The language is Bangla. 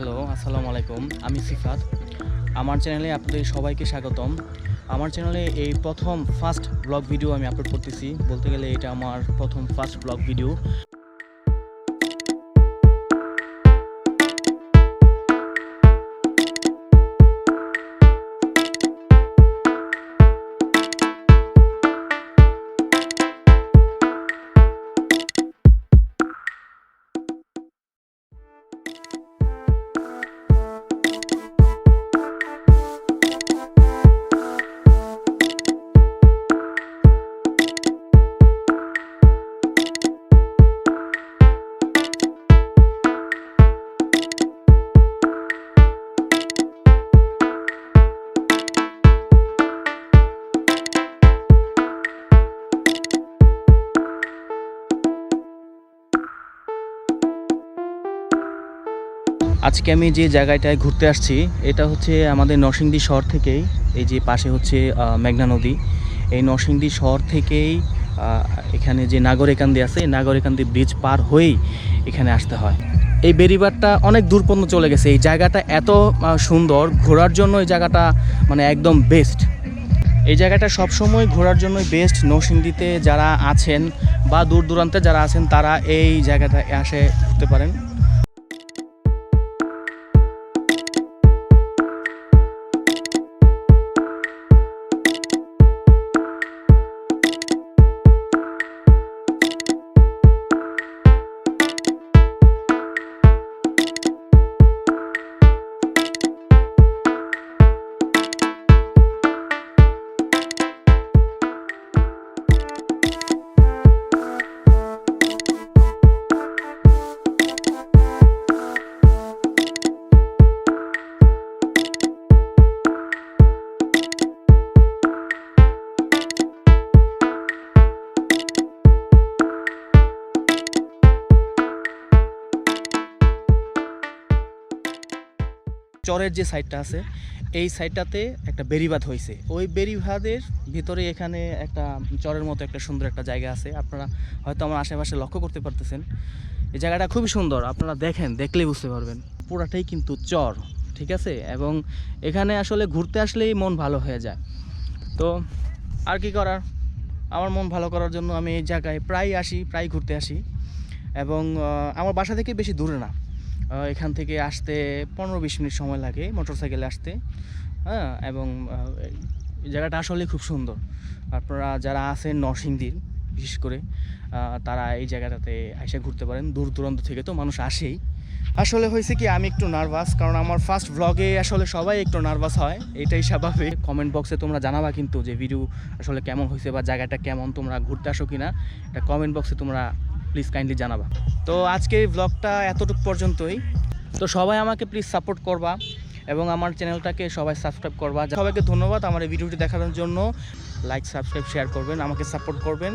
হ্যালো, আসসালামু আলাইকুম। আমি সিফাত। আমার চ্যানেলে আপনাদের সবাইকে স্বাগতম। আমার চ্যানেলে এই প্রথম ফার্স্ট ব্লগ ভিডিও আমি আপলোড করতেছি। বলতে গেলে এটা আমার প্রথম ফার্স্ট ব্লগ ভিডিও। আজকে আমি যে জায়গাটায় ঘুরতে আসছি, এটা হচ্ছে আমাদের নরসিংদী শহর থেকেই, এই যে পাশে হচ্ছে মেঘনা নদী। এই নরসিংদী শহর থেকেই এখানে যে নাগরিকান্দি আছে, এই নাগরিকান্দি ব্রিজ পার হয়েই এখানে আসতে হয়। এই বেরিবারটা অনেক দূর পর্যন্ত চলে গেছে। এই জায়গাটা এত সুন্দর, ঘোরার জন্য এই জায়গাটা মানে একদম বেস্ট এই জায়গাটা সবসময় ঘোরার জন্যই বেস্ট নরসিংদীতে যারা আছেন বা দূর দূরান্তে যারা আছেন, তারা এই জায়গাটা আসে, ঘুরতে পারেন। চরের যে সাইডটা আছে, এই সাইডটাতে একটা বেরিবাদ হয়েছে ওই বেরিবাদের ভিতরে এখানে একটা চরের মতো একটা সুন্দর একটা জায়গা আছে। আপনারা হয়তো আমার আশেপাশে লক্ষ্য করতে পারতেছেন। এই জায়গাটা খুবই সুন্দর। আপনারা দেখেন, দেখলেই বুঝতে পারবেন। পুরাটাই কিন্তু চর, ঠিক আছে? এবং এখানে আসলে ঘুরতে আসলেই মন ভালো হয়ে যায়। তো আর কি করার? আমার মন ভালো করার জন্য আমি এই জায়গায় প্রায় আসি, প্রায় ঘুরতে আসি। এবং আমার বাসা থেকে বেশি দূরে না। এখান থেকে আসতে পনেরো বিশ মিনিট সময় লাগে মোটর সাইকেলে আসতে। হ্যাঁ এবং জায়গাটা আসলে খুব সুন্দর। আপনারা যারা আছেন নরসিংদীর, বিশেষ করে তারা এই জায়গাটাতে এসে ঘুরতে পারেন। দূর দূরান্ত থেকে তো মানুষ আসেই। আসলে হয়েছে কি, আমি একটু নার্ভাস, কারণ আমার ফার্স্ট ব্লগে আসলে সবাই একটু নার্ভাস হয়, এটাই স্বাভাবিক। কমেন্ট বক্সে তোমরা জানাবা কিন্তু যে ভিডিও আসলে কেমন হয়েছে বা জায়গাটা কেমন, তোমরা ঘুরতে আসো কিনা। এটা কমেন্ট বক্সে তোমরা প্লিজ কাইন্ডলি জানাবা। তো আজকে এই ব্লগটা এতটুকু পর্যন্তই। তো সবাই আমাকে প্লিজ সাপোর্ট করবা এবং আমার চ্যানেলটাকে সবাই সাবস্ক্রাইব করবা। সবাইকে ধন্যবাদ আমার এই ভিডিওটি দেখানোর জন্য। লাইক সাবস্ক্রাইব শেয়ার করবেন, আমাকে সাপোর্ট করবেন।